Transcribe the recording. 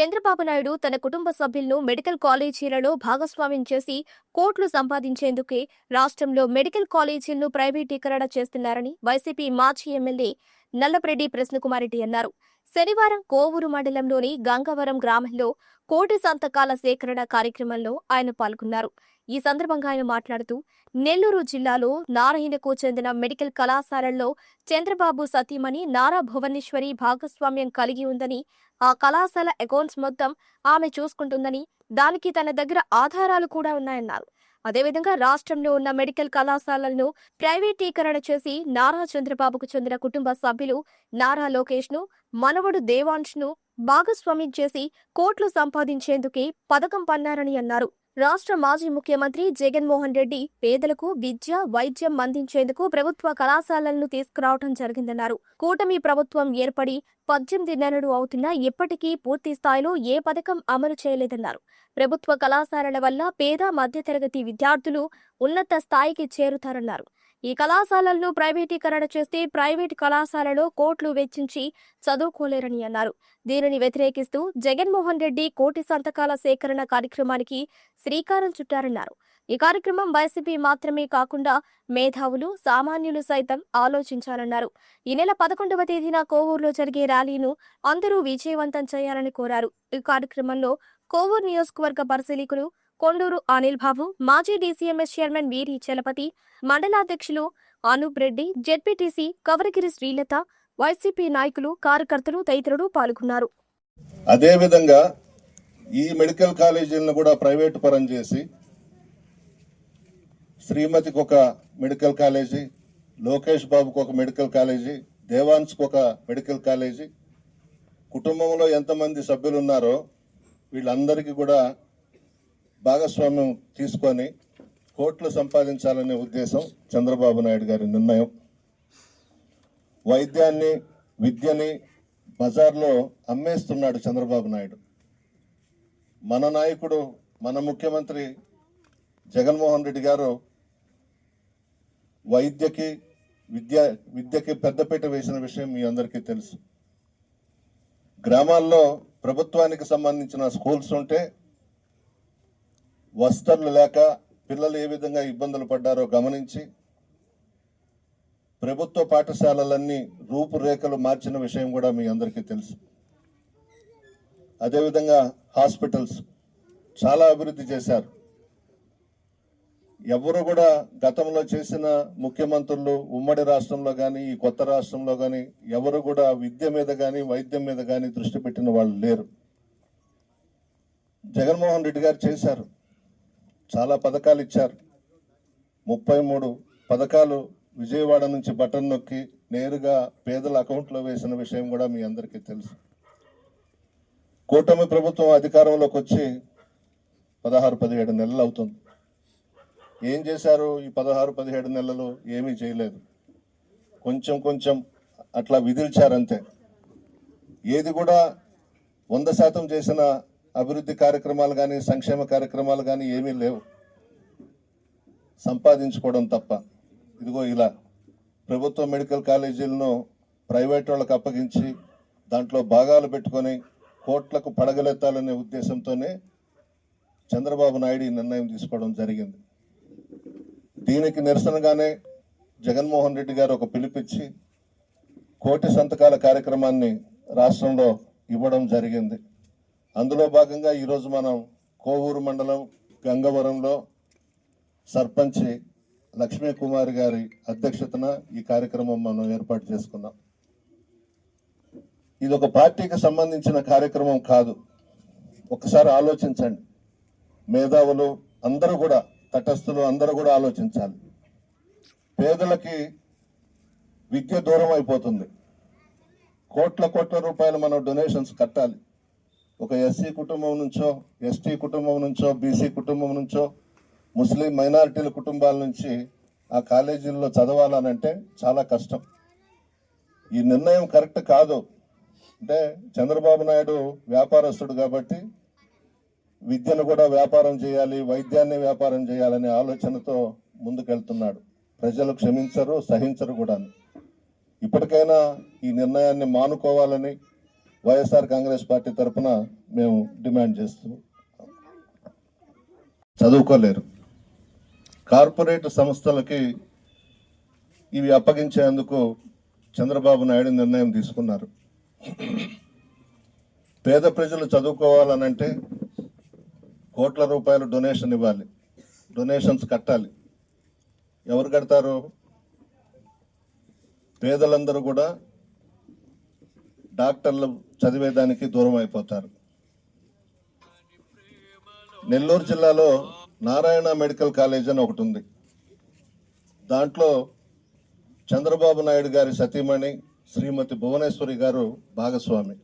చంద్రబాబు నాయుడు తన కుటుంబ సభ్యులను మెడికల్ కాలేజీలలో భాగస్వామ్యం చేసి కోట్లు సంపాదించేందుకే రాష్ట్రంలో మెడికల్ కాలేజీలను ప్రైవేటీకరణ చేస్తున్నారని వైసీపీ మాజీ ఎమ్మెల్యే నల్లపరెడ్డి ప్రశ్నకుమారెడ్డి అన్నారు. శనివారం కోవూరు మండలంలోని గంగవరం గ్రామంలో కోటి సంతకాల సేకరణ కార్యక్రమంలో ఆయన పాల్గొన్నారు. ఈ సందర్భంగా ఆయన మాట్లాడుతూ నెల్లూరు జిల్లాలో నారాయణకు చెందిన మెడికల్ కళాశాలల్లో చంద్రబాబు సతీమణి నారా భువనేశ్వరి భాగస్వామ్యం కలిగి ఉందని ఆ కళాశాల అకౌంట్స్ మొత్తం ఆమె చూసుకుంటుందని దానికి తన దగ్గర ఆధారాలు కూడా ఉన్నాయన్నారు. అదేవిధంగా రాష్ట్రంలో ఉన్న మెడికల్ కళాశాలలను ప్రైవేటీకరణ చేసి నారా చంద్రబాబుకు చెందిన కుటుంబ సభ్యులు నారా లోకేష్ను మనవడు దేవాంశ్ను భాగస్వామ్యం చేసి కోట్లు సంపాదించేందుకే పథకం పన్నారని అన్నారు. రాష్ట్ర మాజీ ముఖ్యమంత్రి జగన్మోహన్ రెడ్డి పేదలకు విద్య వైద్యం అందించేందుకు ప్రభుత్వ కళాశాలలను తీసుకురావడం జరిగిందన్నారు. కూటమి ప్రభుత్వం ఏర్పడి పద్దెనిమిది నెలలు అవుతున్నా ఇప్పటికీ పూర్తి స్థాయిలో ఏ పథకం అమలు చేయలేదన్నారు. ప్రభుత్వ కళాశాలల వల్ల పేద మధ్యతరగతి విద్యార్థులు ఉన్నత స్థాయికి చేరుతారన్నారు. ఈ కళాశాలలను ప్రైవేటీకరణ చేస్తే ప్రైవేట్ కళాశాలలో కోట్లు వెచ్చించి చదువుకోలేరని అన్నారు. దీనిని వ్యతిరేకిస్తూ జగన్మోహన్ రెడ్డి కోటి సంతకాల సేకరణ కార్యక్రమానికి శ్రీకారం చుట్టారన్నారు. ఈ కార్యక్రమం వైసీపీ మాత్రమే కాకుండా మేధావులు సామాన్యులు సైతం ఆలోచించాలన్నారు. ఈ నెల పదకొండవ తేదీన కోవూరులో జరిగే ర్యాలీను అందరూ విజయవంతం చేయాలని కోరారు. ఈ కార్యక్రమంలో కోవూరు నియోజకవర్గ పరిశీలకులు కొండూరు అనిల్ బాబు మాజీ డీసీఎంఎస్ చైర్మన్ వీరి చలపతి మండలాధ్యక్షులు అనూప్ రెడ్డి జెడ్పీటీసీ కవరగిరి శ్రీలత వైసీపీ నాయకులు కార్యకర్తలు తదితరులు పాల్గొన్నారు. అదేవిధంగా ఈ మెడికల్ కాలేజీలను కూడా ప్రైవేట్ పరం చేసి శ్రీమతికి ఒక మెడికల్ కాలేజీ లోకేష్ బాబుకు ఒక మెడికల్ కాలేజీ దేవాన్స్కి ఒక మెడికల్ కాలేజీ కుటుంబంలో ఎంతమంది సభ్యులు ఉన్నారో వీళ్ళందరికీ కూడా భాగస్వామ్యం తీసుకొని కోట్లు సంపాదించాలనే ఉద్దేశం చంద్రబాబు నాయుడు గారి నిర్ణయం. వైద్యాన్ని విద్యని బజార్లో అమ్మేస్తున్నాడు చంద్రబాబు నాయుడు. మన నాయకుడు మన ముఖ్యమంత్రి జగన్మోహన్ రెడ్డి గారు వైద్యకి విద్య విద్యకి పెద్దపీట వేసిన విషయం మీ అందరికీ తెలుసు. గ్రామాల్లో ప్రభుత్వానికి సంబంధించిన స్కూల్స్ ఉంటే వస్త్రాలు లేక పిల్లలు ఏ విధంగా ఇబ్బందులు పడ్డారో గమనించి ప్రభుత్వ పాఠశాలలన్నీ రూపురేఖలు మార్చిన విషయం కూడా మీ అందరికీ తెలుసు. అదేవిధంగా హాస్పిటల్స్ చాలా అభివృద్ధి చేశారు. ఎవరు కూడా గతంలో చేసిన ముఖ్యమంత్రులు ఉమ్మడి రాష్ట్రంలో కానీ ఈ కొత్త రాష్ట్రంలో కానీ ఎవరు కూడా విద్య మీద కానీ వైద్యం మీద కానీ దృష్టి పెట్టిన వాళ్ళు లేరు. జగన్మోహన్ రెడ్డి గారు చేశారు. చాలా పథకాలు ఇచ్చారు. ముప్పై మూడు పథకాలు విజయవాడ నుంచి బటన్ నొక్కి నేరుగా పేదల అకౌంట్లో వేసిన విషయం కూడా మీ అందరికీ తెలుసు. కూటమి ప్రభుత్వం అధికారంలోకి వచ్చి పదహారు పదిహేడు నెలలు అవుతుంది. ఏం చేశారు? ఈ పదహారు పదిహేడు నెలలు ఏమీ చేయలేదు. కొంచెం కొంచెం అట్లా విధిల్చారంతే ఏది కూడా వంద శాతం చేసిన అభివృద్ధి కార్యక్రమాలు కానీ సంక్షేమ కార్యక్రమాలు కానీ ఏమీ లేవు. సంపాదించుకోవడం తప్ప. ఇదిగో ఇలా ప్రభుత్వ మెడికల్ కాలేజీలను ప్రైవేట్ వాళ్ళకి అప్పగించి దాంట్లో భాగాలు పెట్టుకొని కోట్లకు పడగలెత్తాలనే ఉద్దేశంతోనే చంద్రబాబు నాయుడు ఈ నిర్ణయం తీసుకోవడం జరిగింది. దీనికి నిరసనగానే జగన్మోహన్ రెడ్డి గారు ఒక పిలిపిచ్చి కోటి సంతకాల కార్యక్రమాన్ని రాష్ట్రంలో ఇవ్వడం జరిగింది. అందులో భాగంగా ఈరోజు మనం కోవూరు మండలం గంగవరంలో సర్పంచ్ లక్ష్మీ కుమార్ గారి అధ్యక్షతన ఈ కార్యక్రమం మనం ఏర్పాటు చేసుకున్నాం. ఇది ఒక పార్టీకి సంబంధించిన కార్యక్రమం కాదు. ఒకసారి ఆలోచించండి. మేధావులు అందరూ కూడా తటస్థులు అందరూ కూడా ఆలోచించాలి. పేదలకి విద్య దూరం అయిపోతుంది. కోట్ల కోట్ల రూపాయలు మనం డొనేషన్స్ కట్టాలి. ఒక ఎస్సీ కుటుంబం నుంచో ఎస్టీ కుటుంబం నుంచో బీసీ కుటుంబం నుంచో ముస్లిం మైనారిటీల కుటుంబాల నుంచి ఆ కాలేజీల్లో చదవాలనంటే చాలా కష్టం. ఈ నిర్ణయం కరెక్ట్ కాదు. అంటే చంద్రబాబు నాయుడు వ్యాపారస్తుడు కాబట్టి విద్యను కూడా వ్యాపారం చేయాలి వైద్యాన్ని వ్యాపారం చేయాలనే ఆలోచనతో ముందుకెళ్తున్నాడు. ప్రజలు క్షమించరు సహించరు కూడా ఇప్పటికైనా ఈ నిర్ణయాన్ని మానుకోవాలని వైఎస్ఆర్ కాంగ్రెస్ పార్టీ తరఫున మేము డిమాండ్ చేస్తూ చదువుకోలేరు. కార్పొరేట్ సంస్థలకి ఇవి అప్పగించేందుకు చంద్రబాబు నాయుడు నిర్ణయం తీసుకున్నారు. పేద ప్రజలు చదువుకోవాలనంటే కోట్ల రూపాయలు డొనేషన్ ఇవ్వాలి. డొనేషన్స్ కట్టాలి. ఎవరు కడతారు? పేదలందరూ కూడా డాక్టర్లు చదివేదానికి దూరం అయిపోతారు. నెల్లూరు జిల్లాలో నారాయణ మెడికల్ కాలేజ్ అని ఒకటి ఉంది. దాంట్లో చంద్రబాబు నాయుడు గారి సతీమణి శ్రీమతి భువనేశ్వరి గారు భాగస్వామి.